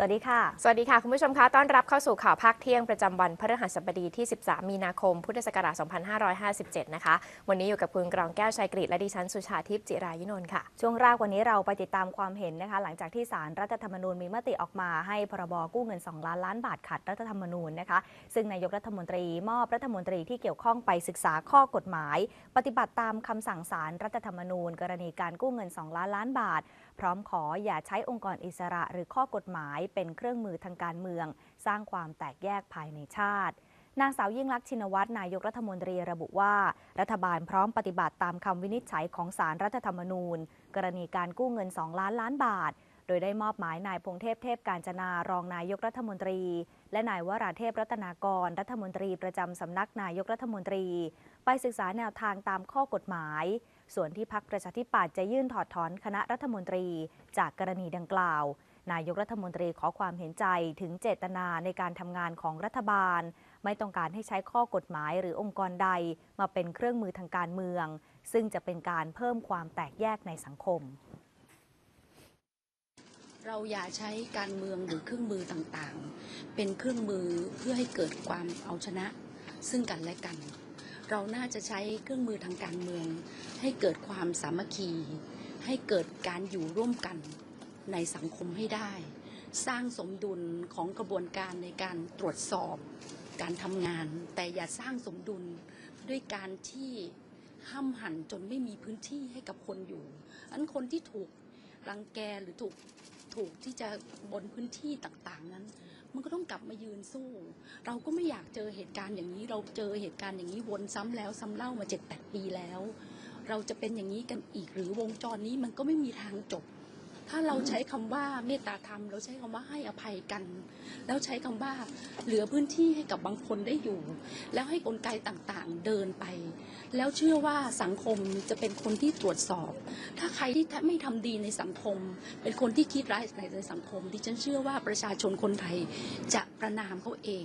สวัสดีค่ะ สวัสดีค่ะ คุณผู้ชมคะ ต้อนรับเข้าสู่ข่าวภาคเที่ยงประจำวันพฤหัสบดีที่ 13 มีนาคม พุทธศักราช 2557 นะคะ วันนี้อยู่กับคุณกรองแก้วชัยกฤษและดิฉันสุชาทิพย์จิรายุนนท์ค่ะ ช่วงแรกวันนี้เราไปติดตามความเห็นนะคะ หลังจากที่สารรัฐธรรมนูญมีมติออกมาให้พรบกู้เงิน 2 ล้านล้านบาทขัดรัฐธรรมนูญนะคะ ซึ่งนายกรัฐมนตรีมอบรัฐมนตรีที่เกี่ยวข้องไปศึกษาข้อกฎหมาย ปฏิบัติตามคำสั่งสารรัฐธรรมนูญ กรณีการกู้เงิน 2 ล้านล้านบาท พร้อมขออย่าใช้องค์กรอิสระหรือข้อกฎหมายเป็นเครื่องมือทางการเมือง สร้างความแตกแยกภายในชาตินางสาวยิ่งลักษณ์ชินวัตรนายกรัฐมนตรีระบุว่า รัฐบาลพร้อมปฏิบัติตามคำวินิจฉัยของสารรัฐธรรมนูญ กรณีการกู้เงิน 2 ล้านล้านบาท โดยได้มอบหมายนายพงเทพเทพการจนารองนายกรัฐมนตรี และนายวราเทพรัตนากร รัฐมนตรีประจำสำนักนายกรัฐมนตรี ไปศึกษาแนวทางตามข้อกฎหมาย ส่วนที่พักประชาธิปัตย์จะยื่นถอดถอนคณะรัฐมนตรี จากกรณีดังกล่าว นายกรัฐมนตรีขอความเห็นใจถึงเจตนาในการทำงานของรัฐบาล ไม่ต้องการให้ใช้ข้อกฎหมายหรือองค์กรใด มาเป็นเครื่องมือทางการเมือง ซึ่งจะเป็นการเพิ่มความแตกแยกในสังคม เราอย่าใช้การเมืองหรือเครื่องมือต่างๆ เป็นเครื่องมือเพื่อให้เกิดความเอาชนะ ซึ่งกันและกัน เราน่าจะใช้เครื่องมือทางการเมือง ให้เกิดความสามัคคี ให้เกิดการอยู่ร่วมกัน ในสังคมให้ได้ สร้างสมดุลของกระบวนการในการตรวจสอบการทำงาน แต่อย่าสร้างสมดุลด้วยการที่ห้ามหันจนไม่มีพื้นที่ให้กับคนอยู่ อันคนที่ถูกรังแกหรือถูกถูกที่จะบนพื้นที่ต่างๆนั้น มันก็ต้องกลับมายืนสู้ เราก็ไม่อยากเจอเหตุการณ์อย่างนี้ เราเจอเหตุการณ์อย่างนี้วนซ้ำแล้วซ้ำเล่ามาเจ็ดแปดปีแล้ว เราจะเป็นอย่างนี้กันอีกหรือวงจรนี้มันก็ไม่มีทางจบ ถ้าเราใช้คำว่าเมตตาธรรม เราใช้คำว่าให้อภัยกัน แล้วใช้คำว่าเหลือพื้นที่ให้กับบางคนได้อยู่ แล้วให้กลไกต่างๆเดินไป แล้วเชื่อว่าสังคมจะเป็นคนที่ตรวจสอบ ถ้าใครที่ไม่ทำดีในสังคม เป็นคนที่คิดร้ายในสังคม ดิฉันเชื่อว่าประชาชนคนไทยจะประนามเขาเอง